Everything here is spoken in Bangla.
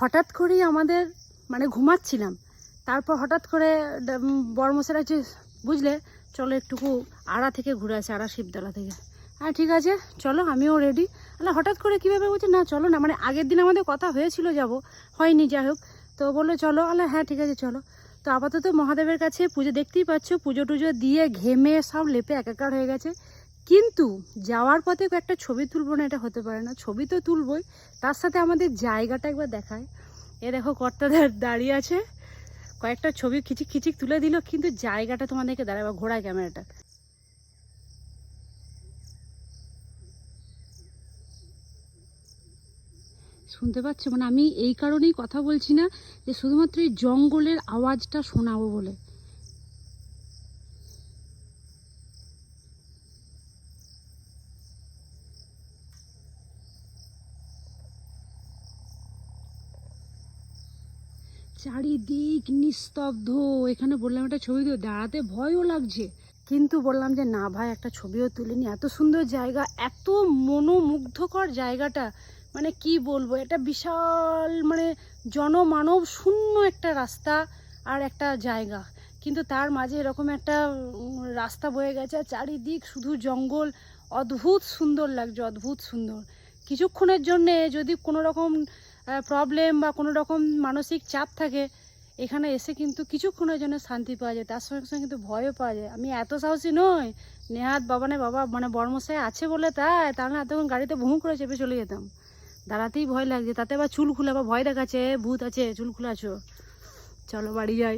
হঠাৎ করেই আমাদের মানে ঘুমাচ্ছিলাম। তারপর হঠাৎ করে বর্মসেরা বুঝলে, চলো একটুকু আড়া থেকে ঘুরে আসে, আড়া শিবতলা থেকে। হ্যাঁ ঠিক আছে, চলো, আমিও রেডি আলা হঠাৎ করে কীভাবে বলছে? না, চলো না মানে আগের দিন আমাদের কথা হয়েছিল যাব, হয়নি, যাই হোক। তো বলল, চলো আলা হ্যাঁ ঠিক আছে, চলো। তো আপাতত মহাদেবের কাছে পুজো দেখতেই পাচ্ছ, পুজো টুজো দিয়ে ঘেমে সব লেপে একাকার হয়ে গেছে। কিন্তু যাওয়ার পথে একটা ছবি তুলবো না, এটা হতে পারে না। ছবি তো তুলবই, তার সাথে আমাদের জায়গাটা একবার দেখায়। এ দেখো, কর্তাদের দাঁড়িয়ে আছে। কয়েকটা ছবি খিচিক খিচিক তুলে দিল, কিন্তু জায়গাটা তোমাদেরকে দাঁড়াবে, ঘোড়ায় ক্যামেরাটা। শুনতে পাচ্ছ? মানে আমি এই কারণেই কথা বলছি না যে শুধুমাত্র এই জঙ্গলের আওয়াজটা শোনাবো বলে। চারিদিক নিস্তব্ধ। এখানে বললাম একটা ছবি দিয়ে দাঁড়াতে ভয়ও লাগছে। কিন্তু বললাম যে, না ভাই, একটা ছবিও তুলিনি। এত সুন্দর জায়গা, এত মনোমুগ্ধকর জায়গাটা। মানে কি বলব, এটা বিশাল মানে জনমানব শূন্য একটা রাস্তা আর একটা জায়গা। কিন্তু তার মাঝে এরকম একটা রাস্তা বয়ে গেছে চারিদিক শুধু জঙ্গল। অদ্ভুত সুন্দর লাগছে, অদ্ভুত সুন্দর। কিছুক্ষণের জন্যে যদি কোনো রকম প্রবলেম বা কোনো রকম মানসিক চাপ থাকে এখানে এসে কিন্তু কিছুক্ষণের জন্য শান্তি পাওয়া যায়। তার সঙ্গে সঙ্গে কিন্তু ভয়ও পাওয়া যায়। আমি এত সাহসী নই। নেহাত বাবা না বাবা মানে বর্মশাই আছে বলে তাই তাহলে এতক্ষণ গাড়িতে ভুঁ করে চেপে চলে যেতাম। দাঁড়াতেই ভয় লাগছে। তাতে আবার চুল খুলে আবার ভয় দেখাচ্ছে "এ, ভূত আছে চুল খুলে আছো। চলো বাড়ি যাই।